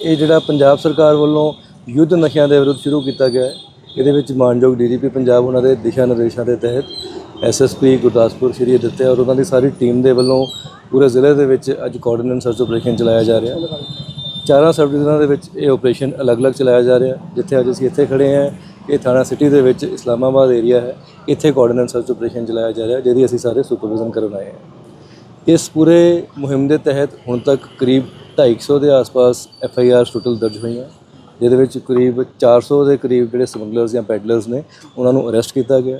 ਇਹ ਜਿਹੜਾ ਪੰਜਾਬ ਸਰਕਾਰ ਵੱਲੋਂ ਯੁੱਧ ਨਸ਼ਿਆਂ ਦੇ ਵਿਰੁੱਧ ਸ਼ੁਰੂ ਕੀਤਾ ਗਿਆ ਹੈ, ਇਹਦੇ ਵਿੱਚ ਮਾਨਯੋਗ ਡੀਜੀਪੀ ਪੰਜਾਬ ਉਹਨਾਂ ਦੇ ਦਿਸ਼ਾ ਨਿਰਦੇਸ਼ਾਂ ਦੇ ਤਹਿਤ ਐਸਐਸਪੀ ਗੁਰਦਾਸਪੁਰ, ਸ਼੍ਰੀ ਦਿੱਤੇ ਔਰ ਉਹਨਾਂ ਦੀ ਸਾਰੀ ਟੀਮ ਦੇ ਵੱਲੋਂ ਪੂਰੇ ਜ਼ਿਲ੍ਹੇ ਦੇ ਵਿੱਚ ਅੱਜ ਕੋਆਰਡੀਨੇਟ ਸਰਚ ਆਪਰੇਸ਼ਨ ਚਲਾਇਆ ਜਾ ਰਿਹਾ ਚਾਰਾਂ ਸਬ ਡਿਵੀਜ਼ਨਾਂ ਦੇ ਵਿੱਚ ਇਹ ਆਪਰੇਸ਼ਨ ਅਲੱਗ-ਅਲੱਗ ਚਲਾਇਆ ਜਾ ਰਿਹਾ ਜਿੱਥੇ ਅੱਜ ਅਸੀਂ ਇੱਥੇ ਖੜੇ ਹਾਂ। ਇਹ ਥਾਣਾ ਸਿਟੀ ਦੇ ਵਿੱਚ ਇਸਲਾਮਾਬਾਦ ਏਰੀਆ ਹੈ, ਇੱਥੇ ਕੋਆਰਡੀਨੇਟ ਸਰਚ ਆਪਰੇਸ਼ਨ ਚਲਾਇਆ ਜਾ ਰਿਹਾ, ਜਿਹਦੀ ਅਸੀਂ ਸਾਰੇ ਸੁਪਰਵਿਜ਼ਨ ਕਰਨ ਆਏ ਹਾਂ। ਇਸ ਪੂਰੇ ਮੁਹਿੰਮ ਦੇ ਤਹਿਤ ਹੁਣ ਤੱਕ ਕਰੀਬ 250 ਦੇ ਆਸ-ਪਾਸ ਐਫ ਆਈ ਆਰ ਟੋਟਲ ਦਰਜ ਹੋਈਆਂ। ਜਿਹਦੇ ਵਿੱਚ ਕਰੀਬ 400 ਦੇ ਕਰੀਬ ਜਿਹੜੇ ਸਮਗਲਰਸ ਜਾਂ ਪੈਡਲਰਸ ਨੇ, ਉਹਨਾਂ ਨੂੰ ਅਰੈਸਟ ਕੀਤਾ ਗਿਆ।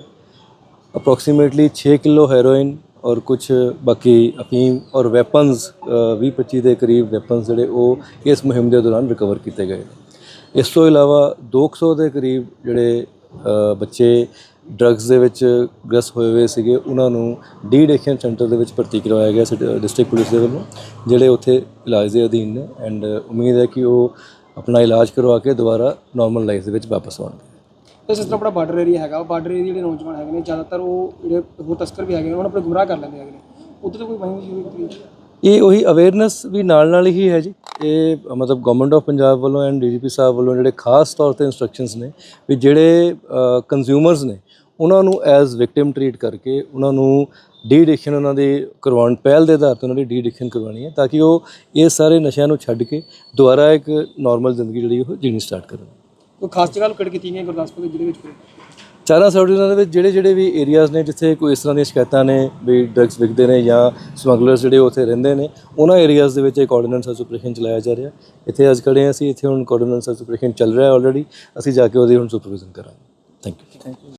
ਅਪਰੋਕਸੀਮੇਟਲੀ 6 ਕਿਲੋ ਹੈਰੋਇਨ ਔਰ ਕੁਝ ਬਾਕੀ ਅਫੀਮ ਔਰ ਵੈਪਨਸ 20-25 ਦੇ ਕਰੀਬ ਵੈਪਨਸ ਜਿਹੜੇ ਉਹ ਇਸ ਮੁਹਿੰਮ ਦੇ ਦੌਰਾਨ ਰਿਕਵਰ ਕੀਤੇ ਗਏ ਇਸ ਤੋਂ ਇਲਾਵਾ 200 ਦੇ ਕਰੀਬ ਜਿਹੜੇ ਬੱਚੇ ਡਰੱਗਸ ਦੇ ਵਿੱਚ ਗ੍ਰਸਤ ਹੋਏ ਹੋਏ ਸੀਗੇ, ਉਹਨਾਂ ਨੂੰ ਡੀ ਐਡਿਕਸ਼ਨ ਸੈਂਟਰ ਦੇ ਵਿੱਚ ਭਰਤੀ ਕਰਵਾਇਆ ਗਿਆ ਡਿਸਟ੍ਰਿਕਟ ਪੁਲਿਸ ਦੇ ਵੱਲੋਂ, ਜਿਹੜੇ ਉੱਥੇ ਇਲਾਜ ਦੇ ਅਧੀਨ ਨੇ ਐਂਡ ਉਮੀਦ ਹੈ ਕਿ ਉਹ ਆਪਣਾ ਇਲਾਜ ਕਰਵਾ ਕੇ ਦੁਬਾਰਾ ਨਾਰਮਲ ਲਾਈਫ ਦੇ ਵਿੱਚ ਵਾਪਸ ਆਉਣਗੇ। ਤੇ ਜਿਸ ਤਰ੍ਹਾਂ ਆਪਣਾ ਬਾਰਡਰ ਏਰੀਆ ਹੈਗਾ ਉਹ ਬਾਰਡਰ ਏਰੀਆ ਜਿਹੜੇ ਨੌਜਵਾਨ ਹੈਗੇ ਨੇ, ਜ਼ਿਆਦਾਤਰ ਉਹ ਜਿਹੜੇ ਹੋਰ ਤਸਕਰ ਵੀ ਹੈਗੇ ਨੇ, ਉਹਨਾਂ ਨੂੰ ਆਪਣੇ ਗੁੰਮਰਾਹ ਕਰ ਲੈਂਦੇ ਹੈਗੇ ਨੇ। ਉੱਥੇ ਤਾਂ ਕੋਈ ਵਹੀਂ ਸ਼ੁਰੂ ਕੀਤੀ ਇਹ ਉਹੀ ਅਵੇਅਰਨੈਸ ਵੀ ਨਾਲ ਨਾਲ ਹੀ ਹੈ ਜੀ। ਇਹ ਮਤਲਬ ਗਵਰਨਮੈਂਟ ਆਫ ਪੰਜਾਬ ਵੱਲੋਂ ਐਂਡ ਡੀਜੀਪੀ ਸਾਹਿਬ ਵੱਲੋਂ ਜਿਹੜੇ ਖਾਸ ਤੌਰ ਤੇ ਇਨਸਟਰਕਸ਼ਨਸ ਨੇ ਵੀ ਜਿਹੜੇ ਕੰਜ਼ਿਊਮਰਸ ਨੇ, ਉਹਨਾਂ ਨੂੰ ਐਜ਼ ਵਿਕਟਿਮ ਟਰੀਟ ਕਰਕੇ ਉਹਨਾਂ ਨੂੰ ਡੀ ਐਡਿਕਸ਼ਨ ਉਹਨਾਂ ਦੀ ਕਰਵਾਉਣ, ਪਹਿਲ ਦੇ ਆਧਾਰ ਤੇ ਉਹਨਾਂ ਦੀ ਡੀ ਐਡਿਕਸ਼ਨ ਕਰਵਾਉਣੀ ਹੈ ਤਾਂ ਕਿ ਉਹ ਇਹ ਸਾਰੇ ਨਸ਼ਿਆਂ ਨੂੰ ਛੱਡ ਕੇ ਦੁਬਾਰਾ ਇੱਕ ਨਾਰਮਲ ਜ਼ਿੰਦਗੀ ਜਿਹੜੀ ਉਹ ਜੀਣੀ ਸਟਾਰਟ ਕਰਨ। ਕੋਈ ਖਾਸ ਜਗ੍ਹਾ ਲੋਕੇਟ ਕੀਤੀ ਹੈ ਗੁਰਦਾਸਪੁਰ ਦੇ ਜ਼ਿਲ੍ਹੇ ਵਿੱਚ ਕੋਈ ਚਾਰਾਂ ਸਬ ਡਿਵੀਜ਼ਨਾਂ ਦੇ ਵਿੱਚ ਜਿਹੜੇ ਜਿਹੜੇ ਵੀ ਏਰੀਆਜ਼ ਨੇ ਜਿੱਥੇ ਕੋਈ ਇਸ ਤਰ੍ਹਾਂ ਦੀਆਂ ਸ਼ਿਕਾਇਤਾਂ ਨੇ ਵੀ ਡਰੱਗਸ ਵਿਕਦੇ ਨੇ ਜਾਂ ਸਮਗਲਰਸ ਜਿਹੜੇ ਉੱਥੇ ਰਹਿੰਦੇ ਨੇ, ਉਹਨਾਂ ਏਰੀਆਜ਼ ਦੇ ਵਿੱਚ ਇੱਕ ਕੋਆਰਡੀਨੇਟ ਸਰਚ ਆਪਰੇਸ਼ਨ ਚਲਾਇਆ ਜਾ ਰਿਹਾ। ਇੱਥੇ ਅੱਜ ਖੜੇ ਅਸੀਂ, ਇੱਥੇ ਹੁਣ ਕੋਆਰਡੀਨੇਟ ਸਰਚ ਆਪਰੇਸ਼ਨ ਚੱਲ ਰਿਹਾ ਆਲਰੇਡੀ ਅਸੀਂ ਜਾ ਕੇ ਉਹਦੀ ਹੁਣ ਸੁਪਰਵਿਜ਼ਨ ਕਰਾਂਗੇ। Thank you